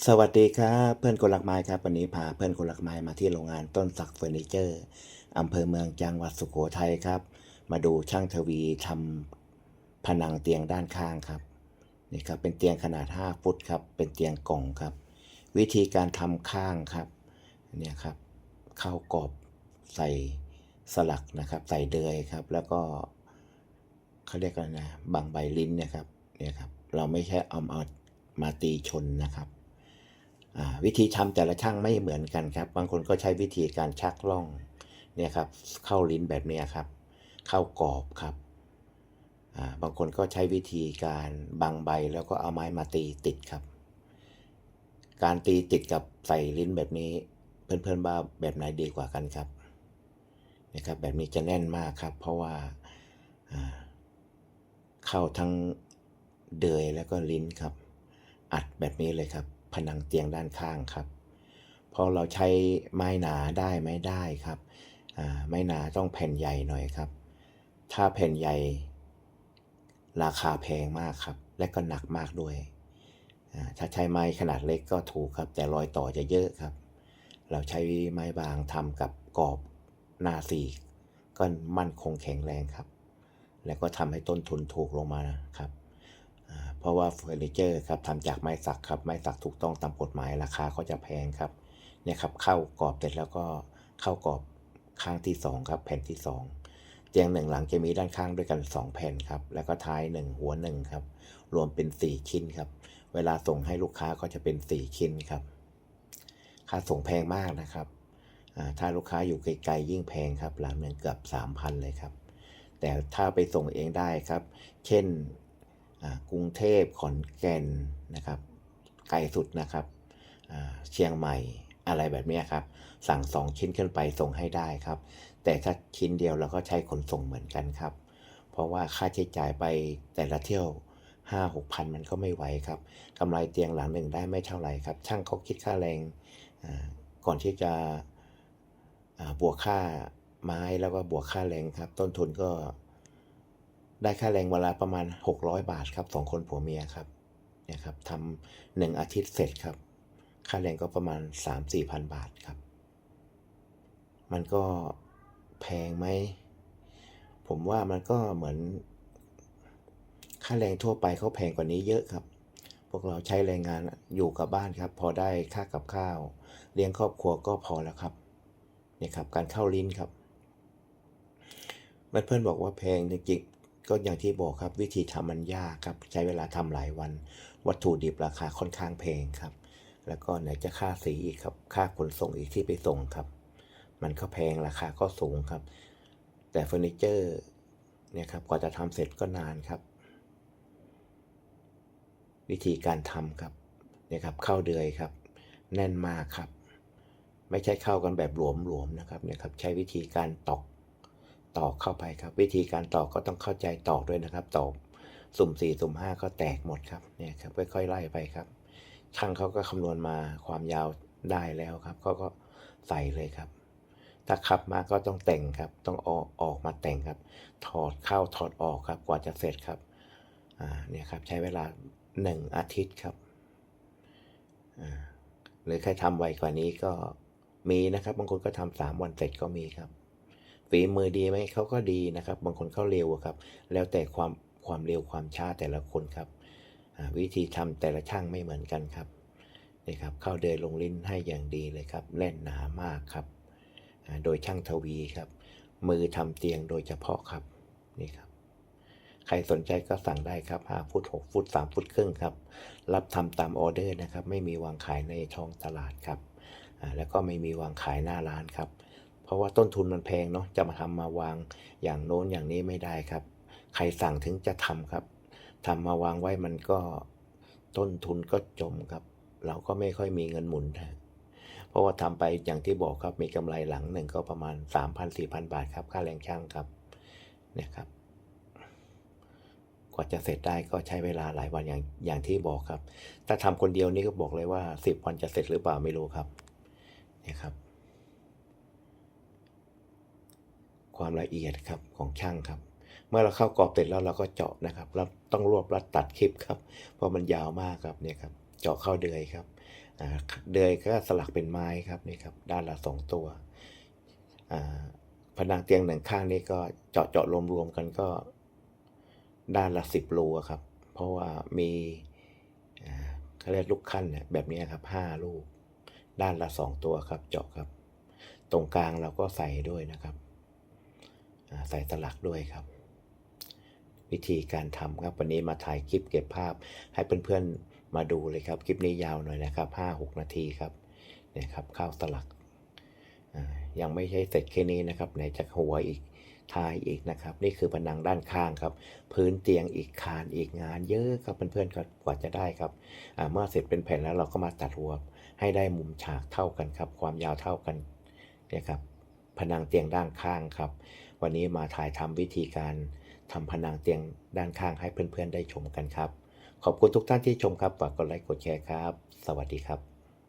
สวัสดีครับเพื่อนคนรักไม้ครับวันนี้พาเพื่อนคนรักไม้มาที่โรงงานต้นสักเฟอร์นิเจอร์อำเภอเมืองจังหวัดสุโขทัยครับ มาดูช่างทวีทำผนังเตียงด้านข้างครับนี่ครับเป็นเตียงขนาด 5 ฟุตครับ เป็นเตียงกล่องครับ วิธีการทำข้างครับเนี่ยครับเข้ากรอบใส่สลักนะครับ ใส่เดยครับ แล้วก็เขาเรียกกันนะบางใบลิ้นเนี่ยครับเนี่ยครับเราไม่ใช่เอาเอามาตีชนนะครับ วิธีทำแต่ละช่างไม่เหมือนกันครับ บางคนก็ใช้วิธีการชักล่องเนี่ยครับเข้าลิ้นแบบนี้ครับ เข้ากรอบครับบางคนก็ใช้วิธีการบังใบแล้วก็เอาไม้มาตีติดครับ การตีติดกับใส่ลิ้นแบบนี้ เพื่อนๆว่าแบบไหนดีกว่ากันครับนะครับแบบนี้จะแน่นมากครับ เพราะว่าอ่าเข้าทั้งเดยแล้วก็ลิ้นครับ อัดแบบนี้เลยครับ ผนังเตียงด้านข้างครับ พอเราใช้ไม้หนาได้ไม่ได้ครับไม้หนาต้องแผ่นใหญ่หน่อยครับ ถ้าแผ่นใหญ่ ราคาแพงมากครับ และก็หนักมากด้วย ถ้าใช้ไม้ขนาดเล็กก็ถูกครับ แต่รอยต่อจะเยอะครับ เราใช้ไม้บางทำกับกรอบหน้าสี่ก็มั่นคงแข็งแรงครับ แล้วก็ทำให้ต้นทุนถูกลงมาครับ เพราะว่าเฟอร์นิเจอร์ครับทำจากไม้สักครับไม้สักถูกต้องตามกฎหมายราคาก็จะแพงครับเนี่ยครับเข้ากรอบเสร็จแล้วก็เข้ากรอบข้างที่สองครับ แผ่นที่สองเตียงหนึ่งหลังจะมีด้านข้างด้วยกันสองแผ่นครับ แล้วก็ท้ายหนึ่งหัวหนึ่งครับ รวมเป็นสี่ชิ้นครับ เวลาส่งให้ลูกค้าก็จะเป็นสี่ชิ้นครับ ค่าส่งแพงมากนะครับ ถ้าลูกค้าอยู่ไกลๆยิ่งแพงครับหลังหนึ่งเกือบสามพันเลยครับ แต่ถ้าไปส่งเองได้ครับ เช่น กรุงเทพขอนแก่นนะครับ ไกลสุดนะครับเชียงใหม่อะไรแบบนี้ครับ สั่งสองชิ้นขึ้นไปส่งให้ได้ครับ แต่ถ้าชิ้นเดียวเราก็ใช้ขนส่งเหมือนกันครับ เพราะว่าค่าใช้จ่ายไปแต่ละเที่ยวห้าหกพันมันก็ไม่ไหวครับกำไรเตียงหลังหนึ่งได้ไม่เท่าไหร่ครับ ช่างเขาคิดค่าแรงก่อนที่จะบวกค่าไม้แล้วก็บวกค่าแรงครับ ต้นทุนก็ ได้ค่าแรงเวลาประมาณ 600 บาทครับสองคนผัวเมียครับเนี่ยครับทำหนึ่งอาทิตย์เสร็จครับ ค่าแรงก็ประมาณ 3-4พันบาทครับ มันก็แพงไหม ผมว่ามันก็เหมือน ค่าแรงทั่วไปเขาแพงกว่านี้เยอะครับ พวกเราใช้แรงงานอยู่กับบ้านครับ พอได้ค่ากับข้าว เลี้ยงครอบครัวก็พอแล้วครับเนี่ยครับ การเข้าลิ้นครับเพื่อนๆบอกว่าแพงจริง ก็อย่างที่บอกครับวิธีทำมันยากครับใช้เวลาทำหลายวัน วัตถุดิบราคาค่อนข้างแพงครับ แล้วก็ไหนจะค่าสีอีกครับ ค่าขนส่งอีกที่ไปส่งครับ มันก็แพงราคาก็สูงครับ แต่เฟอร์นิเจอร์เนี่ยครับกว่าจะทำเสร็จก็นานครับ วิธีการทำครับเนี่ยครับเข้าเดือยครับ แน่นมากครับ ไม่ใช่เข้ากันแบบหลวมๆนะครับเนี่ยครับใช้วิธีการตอก ตอกเข้าไปครับ วิธีการตอกก็ต้องเข้าใจตอกด้วยนะครับตอกสุ่มสี่สุ่มห้าก็แตกหมดครับเนี่ยครับค่อยๆไล่ไปครับ ช่างเขาก็คำนวณมาความยาวได้แล้วครับเขาก็ใส่เลยครับ ถ้าขับมาก็ต้องแต่งครับ ต้องออกออกมาแต่งครับ ถอดเข้าถอดออกครับ กว่าจะเสร็จครับอ่าเนี่ยครับใช้เวลาหนึ่งอาทิตย์ครับอ่าหรือใครทำไวกว่านี้ก็มีนะครับ บางคนก็ทำสามวันเสร็จก็มีครับ ฝีมือดีไหมเขาก็ดีนะครับ บางคนเขาเร็วครับ แล้วแต่ความความเร็วความช้าแต่ละคนครับ วิธีทำแต่ละช่างไม่เหมือนกันครับนี่ครับเข้าเดินลงลิ้นให้อย่างดีเลยครับแน่นหนามากครับ โดยช่างทวีครับ มือทำเตียงโดยเฉพาะครับนี่ครับ ใครสนใจก็สั่งได้ครับ5ฟุต6ฟุต3ฟุตครึ่งครับ รับทำตามออเดอร์นะครับ ไม่มีวางขายในท้องตลาดครับแล้วก็ไม่มีวางขายหน้าร้านครับ ราะว่าต้นทุนมันแพงเนาะจะมาทำมาวางอย่างโน้นอย่างนี้ไม่ได้ครับ ใครสั่งถึงจะทำครับทำมาวางไว้มันก็ต้นทุนก็จมครับ เราก็ไม่ค่อยมีเงินหมุนนะเพราะว่าทำไปอย่างที่บอกครับมีกำไรหลังหนึ่งก็ประมาณ 3,000-4,000 บาทครับ ค่าแรงช่างครับเนี่ยครับกว่าจะเสร็จได้ก็ใช้เวลาหลายวันอย่างอย่างที่บอกครับ ถ้าทำคนเดียวนี่ก็บอกเลยว่า 10 วันจะเสร็จหรือเปล่าไม่รู้ครับเนี่ยครับ ความละเอียดครับของช่างครับ เมื่อเราเข้ากรอบเสร็จแล้วเราก็เจาะนะครับเราต้องรวบรัดตัดคลิปครับเพราะมันยาวมากครับเนี่ยครับเจาะเข้าเดือยครับเดือยก็สลักเป็นไม้ครับนี่ครับด้านละสองตัวอ่าผนังเตียงหนึ่งข้างนี้ก็เจาะเจาะรวมๆกันก็ด้านละสิบรูครับ เพราะว่ามีอ่าเขาเรียกลูกขั้นเนี่ยแบบนี้ครับห้าลูก ด้านละสองตัวครับเจาะครับ ตรงกลางเราก็ใส่ด้วยนะครับ ใส่สลักด้วยครับ วิธีการทำครับวันนี้มาถ่ายคลิปเก็บภาพ ให้เพื่อนๆมาดูเลยครับ คลิปนี้ยาวหน่อยนะครับห้าหกนาทีครับเนี่ยครับข้าวสลักยังไม่ใช่เสร็จแค่นี้นะครับไหนจะหัวอีกท้ายอีกนะครับ นี่คือผนังด้านข้างครับ พื้นเตียงอีกคานอีกงานเยอะครับเพื่อนๆกว่าจะได้ครับเมื่อเสร็จเป็นแผ่นแล้วเราก็มาตัดหัวให้ได้มุมฉากเท่ากันครับ ความยาวเท่ากันเนี่ยครับผนังเตียงด้านข้างครับ วันนี้มาถ่ายทำวิธีการทำผนังเตียงด้านข้างให้เพื่อนๆได้ชมกันครับ ขอบคุณทุกท่านที่ชมครับ ฝากกดไลค์กดแชร์ครับ สวัสดีครับ